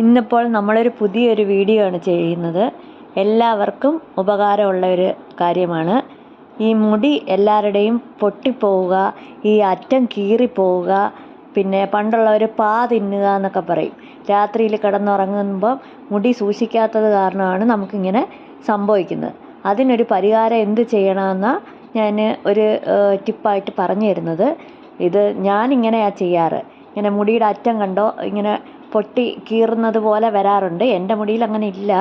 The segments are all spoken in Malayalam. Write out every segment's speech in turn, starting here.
ഇന്നിപ്പോൾ നമ്മളൊരു പുതിയൊരു വീഡിയോ ആണ് ചെയ്യുന്നത്. എല്ലാവർക്കും ഉപകാരമുള്ള ഒരു കാര്യമാണ്. ഈ മുടി എല്ലാവരുടെയും പൊട്ടിപ്പോവുക ഈ അറ്റം കീറിപ്പോവുക പിന്നെ പണ്ടുള്ളവർ പാ തിന്നുക എന്നൊക്കെ പറയും. രാത്രിയിൽ കിടന്നുറങ്ങുമ്പോൾ മുടി സൂക്ഷിക്കാത്തത് കാരണമാണ് നമുക്കിങ്ങനെ സംഭവിക്കുന്നത്. അതിനൊരു പരിഹാരം എന്ത് ചെയ്യണമെന്ന ഞാൻ ഒരു ടിപ്പായിട്ട് പറഞ്ഞു തരുന്നത് ഇത് ഞാനിങ്ങനെയാണ് ചെയ്യാറ്. ഇങ്ങനെ മുടിയുടെ അറ്റം കണ്ടോ? ഇങ്ങനെ പൊട്ടി കീറുന്നത് പോലെ വരാറുണ്ട്. എന്റെ മുടിയിൽ അങ്ങനെ ഇല്ല.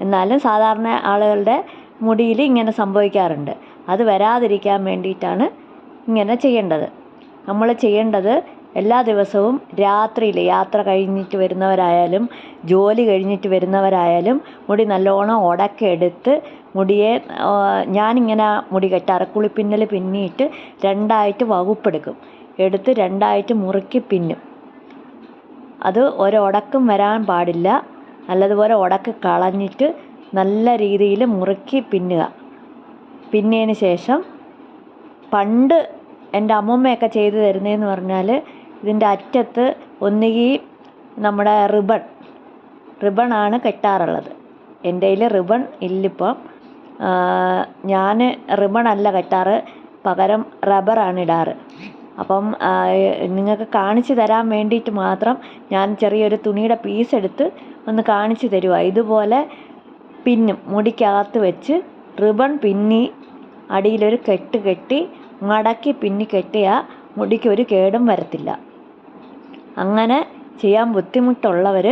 എന്നാലും സാധാരണ ആളുകളുടെ മുടിയിൽ ഇങ്ങനെ സംഭവിക്കാറുണ്ട്. അത് വരാതിരിക്കാൻ വേണ്ടിയിട്ടാണ് ഇങ്ങനെ ചെയ്യേണ്ടത്. നമ്മൾ ചെയ്യേണ്ടത് എല്ലാ ദിവസവും രാത്രിയിൽ യാത്ര കഴിഞ്ഞിട്ട് വരുന്നവരായാലും ജോലി കഴിഞ്ഞിട്ട് വരുന്നവരായാലും മുടി നല്ലോണം ഉടക്കെടുത്ത് മുടിയെ ഞാനിങ്ങനെ മുടി കെട്ടാറ് കുളിപ്പിന്നൽ പിന്നിയിട്ട് രണ്ടായിട്ട് വകുപ്പെടുക്കും. എടുത്ത് രണ്ടായിട്ട് മുറുക്കി പിന്നും. അത് ഒരൊടക്കും വരാൻ പാടില്ല. നല്ലതുപോലെ ഉടക്കി കളഞ്ഞിട്ട് നല്ല രീതിയിൽ മുറുക്കി പിന്നുക. പിന്നിയതിന് ശേഷം പണ്ട് എന്റെ അമ്മൂമ്മയൊക്കെ ചെയ്തു തരുന്നതെന്ന് പറഞ്ഞാൽ ഇതിന്റെ അറ്റത്ത് ഒന്നുകിൽ നമ്മുടെ റിബൺ റിബണാണ് കെട്ടാറുള്ളത്. എന്റെ കയ്യിൽ റിബൺ ഇല്ലിപ്പം. ഞാൻ റിബൺ അല്ല കെട്ടാറ്. പകരം റബ്ബറാണ് ഇടാറ്. അപ്പം നിങ്ങൾക്ക് കാണിച്ചു തരാൻ വേണ്ടിയിട്ട് മാത്രം ഞാൻ ചെറിയൊരു തുണിയുടെ പീസ് എടുത്ത് ഒന്ന് കാണിച്ചു തരുക ഇതുപോലെ പിന്നും മുടിക്കകത്ത് വെച്ച് റിബൺ പിന്നി അടിയിലൊരു കെട്ട് കെട്ടി മടക്കി പിന്നി കെട്ടിയാൽ മുടിക്ക് ഒരു കേടും വരത്തില്ല. അങ്ങനെ ചെയ്യാൻ ബുദ്ധിമുട്ടുള്ളവർ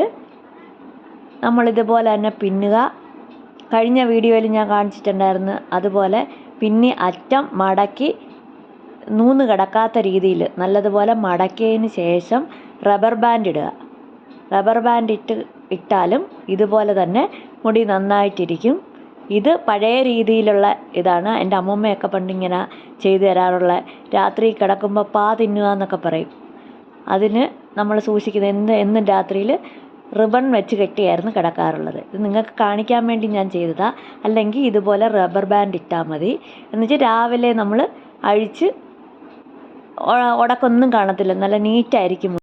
നമ്മളിതുപോലെ തന്നെ പിന്നുക. കഴിഞ്ഞ വീഡിയോയിൽ ഞാൻ കാണിച്ചിട്ടുണ്ടായിരുന്നു അതുപോലെ പിന്നി അറ്റം മടക്കി നൂന്ന് കിടക്കാത്ത രീതിയിൽ നല്ലതുപോലെ മടക്കിയതിന് ശേഷം റബ്ബർ ബാൻഡ് ഇടുക. റബ്ബർ ബാൻഡ് ഇട്ട് ഇട്ടാലും ഇതുപോലെ തന്നെ മുടി നന്നായിട്ടിരിക്കും. ഇത് പഴയ രീതിയിലുള്ള ഇതാണ്. എന്റെ അമ്മൂമ്മയൊക്കെ പണ്ടിങ്ങനെ ചെയ്തു തരാറുള്ള രാത്രി കിടക്കുമ്പോൾ പാ തിന്നുക എന്നൊക്കെ പറയും. അതിന് നമ്മൾ സൂക്ഷിക്കുന്നത് എന്ന് എന്നും രാത്രിയിൽ റിബൺ വെച്ച് കെട്ടിയായിരുന്നു കിടക്കാറുള്ളത്. ഇത് നിങ്ങൾക്ക് കാണിക്കാൻ വേണ്ടി ഞാൻ ചെയ്തതാണ് അല്ലെങ്കിൽ ഇതുപോലെ റബ്ബർ ബാൻഡ് ഇട്ടാൽ മതി. എന്നുവെച്ചാൽ രാവിലെ നമ്മൾ അഴിച്ച് ഉടക്കൊന്നും കാണത്തില്ല. നല്ല നീറ്റായിരിക്കും